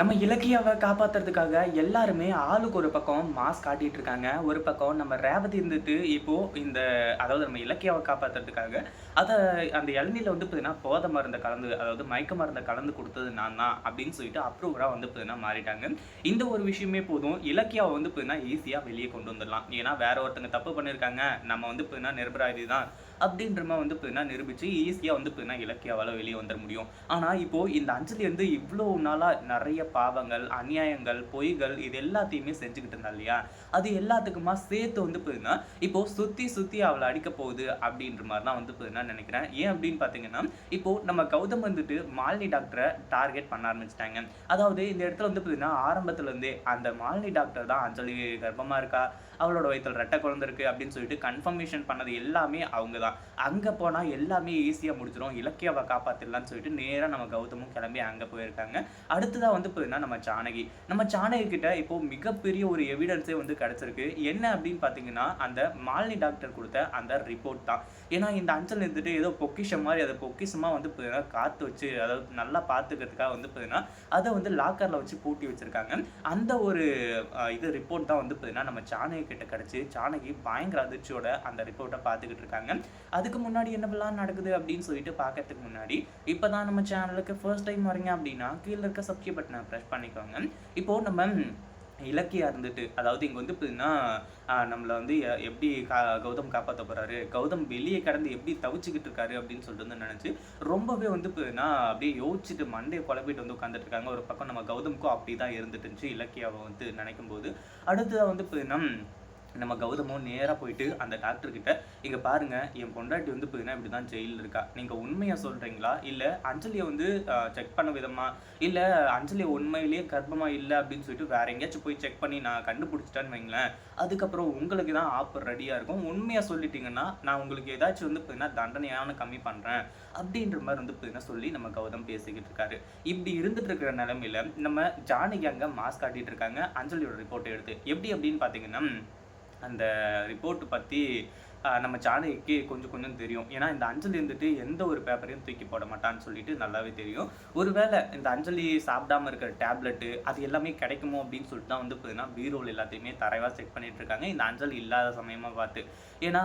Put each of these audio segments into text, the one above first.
நம்ம இலக்கியாவை காப்பாத்துறதுக்காக எல்லாருமே ஆளுக்கு ஒரு பக்கம் மாஸ் காட்டிட்டு இருக்காங்க. ஒரு பக்கம் நம்ம ரேவதி இருந்துட்டு இப்போ இந்த அதாவது நம்ம இலக்கியாவை காப்பாத்துறதுக்காக அதை அந்த இளநில வந்து பார்த்தீங்கன்னா போதை மருந்தை கலந்து அதாவது மயக்க மருந்தை கலந்து கொடுத்தது நான் தான் அப்படின்னு சொல்லிட்டு அப்ரூவராக வந்து பார்த்தீங்கன்னா மாறிட்டாங்க. இந்த ஒரு விஷயமே போதும். இலக்கியாவை வந்து பார்த்தீங்கன்னா ஈஸியாக வெளியே கொண்டு வந்துடலாம். ஏன்னா வேற ஒருத்தங்க தப்பு பண்ணியிருக்காங்க நம்ம வந்து பார்த்தீங்கன்னா நிரபராதி தான் அப்படின்ற மாதிரி வந்து பார்த்தீங்கன்னா நிரூபித்து ஈஸியாக வந்து பார்த்தீங்கன்னா இலக்கியாவால் வெளியே வந்துட முடியும். ஆனால் இப்போது இந்த அஞ்சலி வந்து இவ்வளோ நாளாக நிறைய பாவங்கள் அநியாயங்கள் பொய்கள் இது எல்லாத்தையுமே செஞ்சுக்கிட்டு இருந்தா இல்லையா? அது எல்லாத்துக்குமா சேர்த்து வந்து பார்த்தீங்கன்னா இப்போ சுற்றி சுற்றி அவளை அடிக்க போகுது அப்படின்ற மாதிரி தான் வந்து பார்த்தீங்கன்னா நினைக்கிறேன். ஏன் அப்படின்னு பார்த்தீங்கன்னா இப்போ நம்ம கௌதம் வந்துட்டு மாலினி டாக்டரை டார்கெட் பண்ண ஆரம்பிச்சிட்டாங்க. அதாவது இந்த இடத்துல வந்து பார்த்தீங்கன்னா ஆரம்பத்துல இருந்தே அந்த மாலினி டாக்டர் தான் அஞ்சலி கர்ப்பமா இருக்கா? அவளோட வயித்துல ரெட்டை குழந்தை இருக்கு அப்படின்னு சொல்லிட்டு கன்ஃபர்மேஷன் பண்ணது எல்லாமே அவங்க தான். அங்க போனா எல்லாமே ஈஸியா முடிச்சிடும் இலக்கியாவை காப்பாத்திடலாம்னு சொல்லிட்டு நேராக நம்ம கௌதமும் கிளம்பி அங்க போயிருக்காங்க. அடுத்ததா வந்து பார்த்தீங்கன்னா நம்ம ஜானகி. நம்ம ஜானகி கிட்ட இப்போ மிகப்பெரிய ஒரு எவிடன்ஸே வந்து கிடைச்சிருக்கு. என்ன அப்படின்னு பார்த்தீங்கன்னா அந்த மாலினி டாக்டர் கொடுத்த அந்த ரிப்போர்ட் தான். ஏன்னா இந்த அஞ்சல் இருந்துட்டு ஏதோ பொக்கிஷம் மாதிரி அதை பொக்கிஷமாக வந்து பார்த்தீங்கன்னா காத்து வச்சு அதாவது நல்லா பார்த்துக்கிறதுக்காக வந்து பார்த்தீங்கன்னா அதை வந்து லாக்கரில் வச்சு பூட்டி வச்சுருக்காங்க. அந்த ஒரு இது ரிப்போர்ட் தான் வந்து பார்த்தீங்கன்னா நம்ம ஜானகி கிட்ட கிடச்சி. ஜானகி பயங்கர அதிர்ச்சியோட அந்த ரிப்போர்ட்டை பார்த்துக்கிட்டு இருக்காங்க. அதுக்கு முன்னாடி என்னவெல்லாம் நடக்குது அப்படின்னு சொல்லிட்டு பார்க்கறதுக்கு முன்னாடி இப்போ தான் நம்ம சேனலுக்கு ஃபர்ஸ்ட் டைம் வரீங்க அப்படின்னா கீழே இருக்க சப்ஸ்கிரைப் பட்டனை ப்ரெஷ் பண்ணிக்கோங்க. இப்போ நம்ம இலக்கியா இருந்துட்டு அதாவது இங்கே வந்து எப்படின்னா நம்மளை வந்து எ- எப்படி கா கௌதம் காப்பாற்ற போகிறாரு கௌதம் வெளியே கடந்து எப்படி தவிச்சுக்கிட்டு இருக்காரு அப்படின்னு சொல்லிட்டு வந்து நினச்சி ரொம்பவே வந்து பார்த்தீங்கன்னா அப்படியே யோசிச்சுட்டு மண்டையை குழப்பிட்டு வந்து உட்காந்துட்டு இருக்காங்க. ஒரு பக்கம் நம்ம கௌதம்க்கும் அப்படி தான் இருந்துட்டு இருந்துச்சு இலக்கியாவை வந்து நினைக்கும் போது அடுத்ததாக வந்து பார்த்தீங்கன்னா நம்ம கௌதமும் நேராக போயிட்டு அந்த டாக்டர் இங்கே இங்க பாருங்க என் பொண்டாட்டி வந்து பார்த்தீங்கன்னா இப்படி தான் ஜெயிலில் இருக்கா? நீங்கள் உண்மையாக சொல்கிறீங்களா இல்லை அஞ்சலியை வந்து செக் பண்ண விதமா? இல்லை அஞ்சலி உண்மையிலேயே கர்ப்பமாக இல்லை? அப்படின்னு சொல்லிட்டு வேற எங்கேயாச்சும் போய் செக் பண்ணி நான் கண்டுபிடிச்சிட்டேன்னு வைங்களேன். அதுக்கப்புறம் உங்களுக்கு தான் ஆப்பர் ரெடியாக இருக்கும். உண்மையாக சொல்லிட்டீங்கன்னா நான் உங்களுக்கு ஏதாச்சும் வந்து பார்த்தீங்கன்னா தண்டனையான கம்மி பண்ணுறேன் அப்படின்ற மாதிரி வந்து பார்த்தீங்கன்னா சொல்லி நம்ம கௌதம் பேசிக்கிட்டு இருக்காரு. இப்படி இருந்துட்டு இருக்கிற நிலமையில நம்ம ஜானகி அங்கே மாஸ்க் காட்டிட்டு இருக்காங்க. அஞ்சலியோட ரிப்போர்ட் எடுத்து. எப்படி அப்படின்னு பார்த்தீங்கன்னா அந்த ரிப்போர்ட் பற்றி நம்ம ஜானகிக்கு கொஞ்சம் கொஞ்சம் தெரியும். ஏன்னா இந்த அஞ்சலி இருந்துட்டு எந்த ஒரு பேப்பரையும் தூக்கி போட மாட்டான்னு சொல்லிட்டு நல்லாவே தெரியும். ஒருவேளை இந்த அஞ்சலி சாப்பிடாம இருக்கிற டேப்லெட்டு அது எல்லாமே கிடைக்குமோ அப்படின்னு சொல்லிட்டு தான் வந்து பார்த்தீங்கன்னா பீரோல் எல்லாத்தையுமே தரைவாக செக் பண்ணிட்டு இருக்காங்க. இந்த அஞ்சலி இல்லாத சமயமாக பார்த்து. ஏன்னா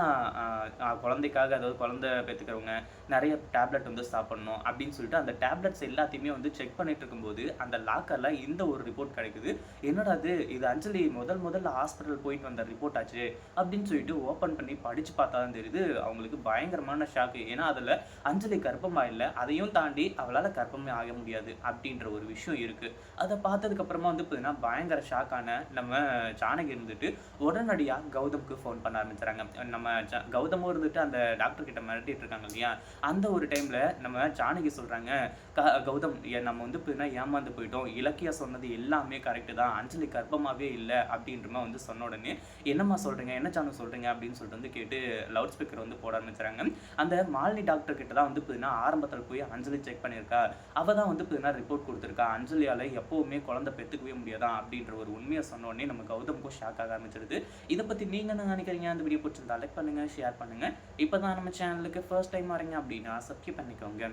குழந்தைக்காக அதாவது குழந்தை பெற்றுக்கிறவங்க நிறைய டேப்லெட் வந்து சாப்பிடணும் அப்படின்னு சொல்லிட்டு அந்த டேப்லெட்ஸ் எல்லாத்தையுமே வந்து செக் பண்ணிட்டு இருக்கும்போது அந்த லாக்கரில் இந்த ஒரு ரிப்போர்ட் கிடைக்குது. என்னடா இது? இது அஞ்சலி முதல் முதல்ல ஹாஸ்பிட்டல் போயிட்டு வந்த ரிப்போர்ட் ஆச்சு அப்படின்னு சொல்லிட்டு ஓப்பன் பண்ணி படிச்சு பார்த்தா தான் தெரியுது அவங்களுக்கு பயங்கரமான ஷாக்கு ஏன்னா அதில் அஞ்சலி கர்ப்பமாக இல்லை அதையும் தாண்டி அவளால் கர்ப்பமே ஆக முடியாது அப்படின்ற ஒரு விஷயம் இருக்குது அதை பார்த்ததுக்கப்புறமா வந்து பார்த்தீங்கன்னா பயங்கர ஷாக்கான நம்ம ஜானகி இருந்துட்டு உடனடியாக கௌதம்க்கு ஃபோன் பண்ண ஆரம்பிச்சுறாங்க நம்ம ஜ- கௌதமும் இருந்துட்டு அந்த டாக்டர் கிட்ட மிரட்டிட்டு இருக்காங்க இல்லையா? அந்த ஒரு டைமில் நம்ம ஜானகி சொல்கிறாங்க "க- கௌதம் நம்ம வந்து பார்த்தீங்கன்னா ஏமாந்து போயிட்டோம். இலக்கியா சொன்னது எல்லாமே கரெக்டு தான். அஞ்சலி கர்ப்பமாகவே இல்லை. அப்படின்றமா வந்து சொன்ன உடனே என்னம்மா சொல்கிறீங்க என்ன சாணம் சொல்கிறீங்க அப்படின்னு சொல்லிட்டு வந்து கேட்டு லவுட் ஸ்பீக்கர் வந்து போட ஆரம்பிச்சுறாங்க அந்த மாலினி டாக்டர் கிட்ட தான் வந்து பார்த்தீங்கன்னா ஆரம்பத்தில் போய் அஞ்சலி செக் பண்ணியிருக்கா. அவள் தான் வந்து பார்த்தீங்கன்னா ரிப்போர்ட் கொடுத்துருக்கா. அஞ்சலியால் எப்போவுமே குழந்தை பெற்றுக்கவே முடியாதான் அப்படின்ற ஒரு உண்மையை சொன்னோடனே நம்ம கௌதமுக்கும் ஷாக் ஆக ஆரம்பிச்சிருது. இதை பற்றி நீங்கள் என்ன நினைக்கிறீங்க? அந்த வீடியோ பிடிச்சிருந்தா லைக் பண்ணுங்கள் ஷேர் பண்ணுங்கள் இப்போ தான் நம்ம சேனலுக்கு ஃபர்ஸ்ட் டைம் வரீங்க அப்படின்னா சப்ஸ்கிரைப் பண்ணிக்கோங்க.